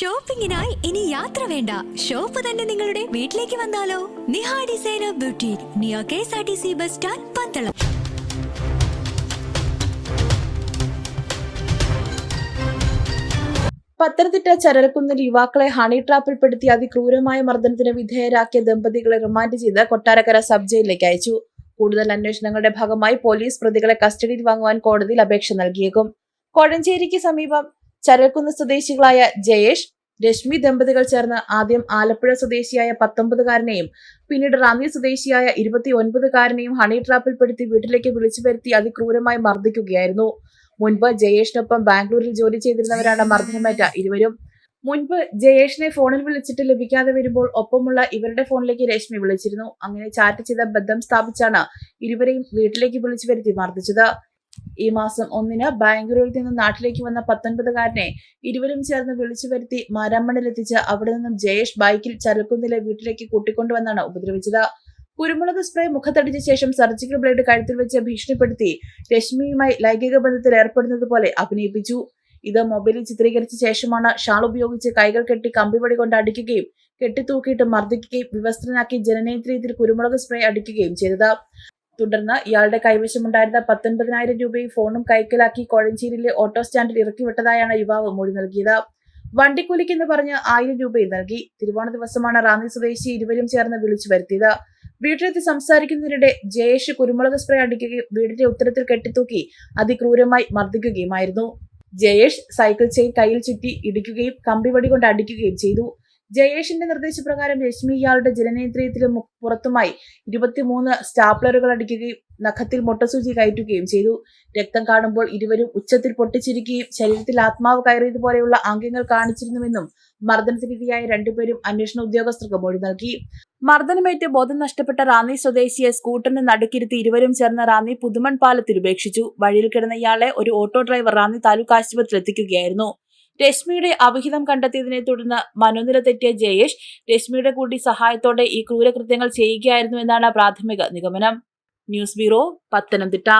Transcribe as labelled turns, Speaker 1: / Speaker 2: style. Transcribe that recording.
Speaker 1: ഷോപ്പിംഗിനായി ഇനി യാത്ര വേണ്ട. ഷോപ്പ് തന്നെ നിങ്ങളുടെ വീട്ടിലേക്ക് വന്നാലോ? Niha designer beauty near K S R T C bus stand Pandalam.
Speaker 2: Pathanamthitta ചരലക്കുന്നിൽ യുവാക്കളെ ഹണി ട്രാപ്പിൽപ്പെടുത്തി അതിക്രൂരമായ മർദ്ദനത്തിന് വിധേയരാക്കിയ ദമ്പതികളെ റിമാൻഡ് ചെയ്ത് കൊട്ടാരക്കര സബ് ജയിലിലേക്ക് അയച്ചു. കൂടുതൽ അന്വേഷണങ്ങളുടെ ഭാഗമായി പോലീസ് പ്രതികളെ കസ്റ്റഡിയിൽ വാങ്ങുവാൻ കോടതിയിൽ അപേക്ഷ നൽകിയേക്കും. കോഴഞ്ചേരിക്ക് സമീപം ചരൽക്കുന്ന് സ്വദേശികളായ ജയേഷ് രശ്മി ദമ്പതികൾ ചേർന്ന് ആദ്യം ആലപ്പുഴ സ്വദേശിയായ പത്തൊമ്പതുകാരനെയും പിന്നീട് റാന്നി സ്വദേശിയായ ഇരുപത്തി ഒൻപതുകാരനെയും ഹണി ട്രാപ്പിൽപ്പെടുത്തി വീട്ടിലേക്ക് വിളിച്ചു വരുത്തി അതിക്രൂരമായി മർദ്ദിക്കുകയായിരുന്നു. മുൻപ് ജയേഷിനൊപ്പം ബാംഗ്ലൂരിൽ ജോലി ചെയ്തിരുന്നവരാണ് മർദ്ദനമേറ്റ ഇരുവരും. മുൻപ് ജയേഷിനെ ഫോണിൽ വിളിച്ചിട്ട് ലഭിക്കാതെ വരുമ്പോൾ ഒപ്പമുള്ള ഇവരുടെ ഫോണിലേക്ക് രശ്മി വിളിച്ചിരുന്നു. അങ്ങനെ ചാറ്റ് ചെയ്ത ബന്ധം സ്ഥാപിച്ചാണ് ഇരുവരെയും വീട്ടിലേക്ക് വിളിച്ചു വരുത്തി മർദ്ദിച്ചത്. ഈ മാസം ഒന്നിന് ബാംഗ്ലൂരിൽ നിന്ന് നാട്ടിലേക്ക് വന്ന പത്തൊൻപതുകാരനെ ഇരുവരും ചേർന്ന് വിളിച്ചു വരുത്തി മാരാമണിലെത്തിച്ച് അവിടെ നിന്നും ജയേഷ് ബൈക്കിൽ ചരക്കുന്നിലെ വീട്ടിലേക്ക് കൂട്ടിക്കൊണ്ടുവന്നാണ് ഉപദ്രവിച്ചത്. കുരുമുളക് സ്പ്രേ മുഖത്തടിച്ച ശേഷം സർജിക്കൽ ബ്ലേഡ് കഴുത്തിൽ വെച്ച് ഭീഷണിപ്പെടുത്തി രശ്മിയുമായി ലൈംഗിക ബന്ധത്തിൽ ഏർപ്പെടുന്നത് പോലെ അഭിനയിപ്പിച്ചു. ഇത് മൊബൈലിൽ ചിത്രീകരിച്ച ശേഷമാണ് ഷാൾ ഉപയോഗിച്ച് കൈകൾ കെട്ടി കമ്പിവടി കൊണ്ട് അടിക്കുകയും കെട്ടിത്തൂക്കിയിട്ട് മർദ്ദിക്കുകയും വിവസ്ത്രനാക്കി ജനനേന്ദ്രിയത്തിൽ കുരുമുളക് സ്പ്രേ അടിക്കുകയും ചെയ്തത്. തുടർന്ന് ഇയാളുടെ കൈവശമുണ്ടായിരുന്ന പത്തൊൻപതിനായിരം രൂപയും ഫോണും കൈക്കലാക്കി കോഴഞ്ചേരിയിലെ ഓട്ടോ സ്റ്റാൻഡിൽ ഇറക്കി വിട്ടതായാണ് യുവാവ് മൊഴി നൽകിയത്. വണ്ടിക്കൂലിക്കെന്ന് പറഞ്ഞ് ആയിരം രൂപയും നൽകി. തിരുവോണ ദിവസമാണ് റാന്നി സ്വദേശി ഇരുവരും ചേർന്ന് വിളിച്ചു വരുത്തിയത്. വീട്ടിലെത്തി സംസാരിക്കുന്നതിനിടെ ജയേഷ് കുരുമുളക് സ്പ്രേ അടിക്കുകയും വീടിന്റെ ഉത്തരത്തിൽ കെട്ടിത്തൂക്കി അതിക്രൂരമായി മർദ്ദിക്കുകയുമായിരുന്നു. ജയേഷ് സൈക്കിൾ ചെയിൻ കയ്യിൽ ചുറ്റി ഇടിക്കുകയും കമ്പിവടി കൊണ്ട് അടിക്കുകയും ചെയ്തു. ജയേഷിന്റെ നിർദ്ദേശപ്രകാരം രശ്മി ഇയാളുടെ ജനനേന്ദ്രിയത്തിലും പുറത്തുമായി ഇരുപത്തിമൂന്ന് സ്റ്റാപ്ലറുകൾ അടിക്കുകയും നഖത്തിൽ മുട്ടസൂചി കയറ്റുകയും ചെയ്തു. രക്തം കാണുമ്പോൾ ഇരുവരും ഉച്ചത്തിൽ പൊട്ടിച്ചിരിക്കുകയും ശരീരത്തിൽ ആത്മാവ് കയറിയതുപോലെയുള്ള ആംഗ്യങ്ങൾ കാണിച്ചിരുന്നുവെന്നും മർദ്ദനത്തിനിരയായ രണ്ടുപേരും അന്വേഷണ ഉദ്യോഗസ്ഥർക്ക് മൊഴി നൽകി. മർദ്ദനമേറ്റ് ബോധം നഷ്ടപ്പെട്ട റാന്നി സ്വദേശിയെ സ്കൂട്ടറിന് നടുക്കിരുത്തി ഇരുവരും ചേർന്ന് റാന്നി പുതുമൺ പാലത്തിൽ ഉപേക്ഷിച്ചു. വഴിയിൽ കിടന്ന ഇയാളെ ഒരു ഓട്ടോ ഡ്രൈവർ റാന്നി താലൂക്ക് ആശുപത്രിയിൽ എത്തിക്കുകയായിരുന്നു. രശ്മിയുടെ അവിഹിതം കണ്ടെത്തിയതിനെ തുടർന്ന് മനോനില തെറ്റിയ ജയേഷ് രശ്മിയുടെ കൂടി സഹായത്തോടെ ഈ ക്രൂരകൃത്യങ്ങൾ ചെയ്യുകയായിരുന്നു എന്നാണ് പ്രാഥമിക നിഗമനം. News bureau Pathanamthitta.